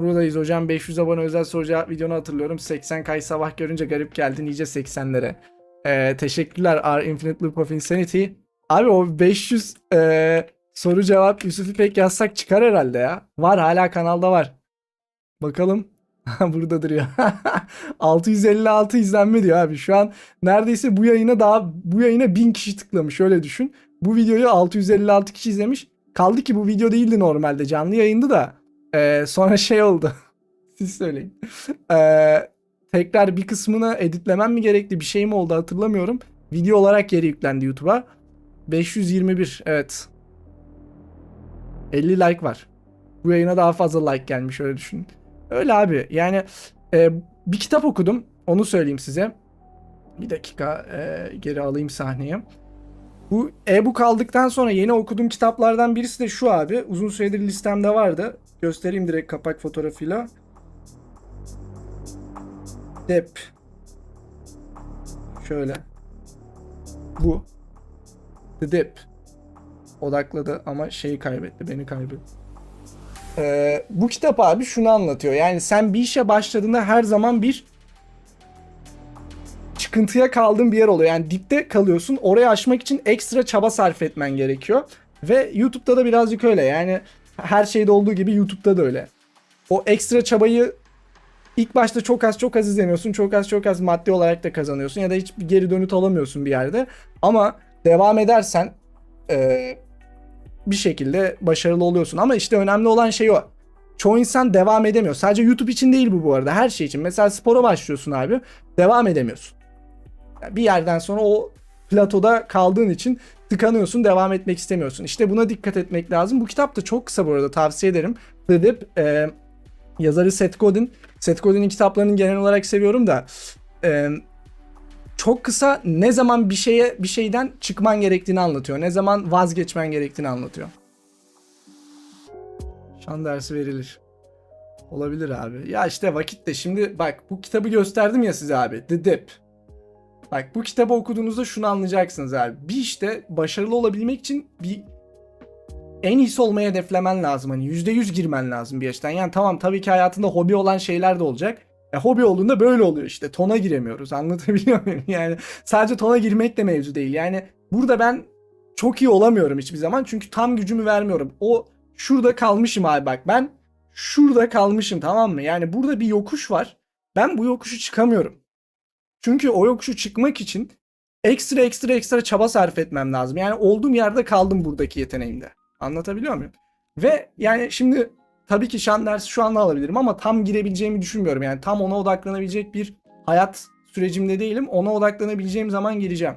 Buradayız hocam 500 abone özel soru cevap videonu hatırlıyorum. 80 kay sabah görünce garip geldi nice 80'lere. Ee, teşekkürler R Infinite Loop of Insanity. Abi o 500 ee, soru cevap Yusuf İpek yazsak çıkar herhalde ya. Var hala kanalda var. Bakalım. Burada duruyor. 656 izlenme diyor abi. Şu an neredeyse bu yayına daha bu yayına 1000 kişi tıklamış öyle düşün. Bu videoyu 656 kişi izlemiş. Kaldı ki bu video değildi normalde canlı yayındı da. Ee, sonra şey oldu. Siz söyleyin. Ee, tekrar bir kısmını editlemem mi gerekti bir şey mi oldu hatırlamıyorum. Video olarak geri yüklendi YouTube'a. 521 evet. 50 like var. Bu yayına daha fazla like gelmiş öyle düşünün. Öyle abi yani e, bir kitap okudum onu söyleyeyim size. Bir dakika e, geri alayım sahneye. Bu e-book aldıktan sonra yeni okuduğum kitaplardan birisi de şu abi. Uzun süredir listemde vardı. Göstereyim direkt kapak fotoğrafıyla. Dep. Şöyle. Bu. The Dep. Odakladı ama şeyi kaybetti. Beni kaybetti. Ee, bu kitap abi şunu anlatıyor. Yani sen bir işe başladığında her zaman bir çıkıntıya kaldığın bir yer oluyor. Yani dipte kalıyorsun. Orayı aşmak için ekstra çaba sarf etmen gerekiyor. Ve YouTube'da da birazcık öyle. Yani her şeyde olduğu gibi YouTube'da da öyle. O ekstra çabayı ilk başta çok az çok az izleniyorsun. Çok az çok az maddi olarak da kazanıyorsun. Ya da hiçbir geri dönüt alamıyorsun bir yerde. Ama devam edersen eee, bir şekilde başarılı oluyorsun. Ama işte önemli olan şey o. Çoğu insan devam edemiyor. Sadece YouTube için değil bu bu arada. Her şey için. Mesela spora başlıyorsun abi. Devam edemiyorsun. Bir yerden sonra o platoda kaldığın için tıkanıyorsun. Devam etmek istemiyorsun. İşte buna dikkat etmek lazım. Bu kitap da çok kısa bu arada. Tavsiye ederim. The Dip, e, yazarı Seth Godin. Seth Godin'in kitaplarını genel olarak seviyorum da e, çok kısa ne zaman bir şeye bir şeyden çıkman gerektiğini anlatıyor. Ne zaman vazgeçmen gerektiğini anlatıyor. Şan dersi verilir. Olabilir abi. Ya işte vakit de şimdi bak bu kitabı gösterdim ya size abi. The Dip. Bak bu kitabı okuduğunuzda şunu anlayacaksınız abi. Bir işte başarılı olabilmek için bir en iyisi olmayı hedeflemen lazım. Hani %100 girmen lazım bir yaştan. Yani tamam tabii ki hayatında hobi olan şeyler de olacak. E, hobi olduğunda böyle oluyor işte. Tona giremiyoruz. Anlatabiliyor muyum? Yani sadece tona girmek de mevzu değil. Yani burada ben çok iyi olamıyorum hiçbir zaman. Çünkü tam gücümü vermiyorum. O şurada kalmışım abi bak. Ben şurada kalmışım tamam mı? Yani burada bir yokuş var. Ben bu yokuşu çıkamıyorum. Çünkü o yokuşu çıkmak için ekstra ekstra ekstra çaba sarf etmem lazım. Yani olduğum yerde kaldım buradaki yeteneğimde. Anlatabiliyor muyum? Ve yani şimdi tabii ki şan dersi şu anda alabilirim ama tam girebileceğimi düşünmüyorum. Yani tam ona odaklanabilecek bir hayat sürecimde değilim. Ona odaklanabileceğim zaman gireceğim.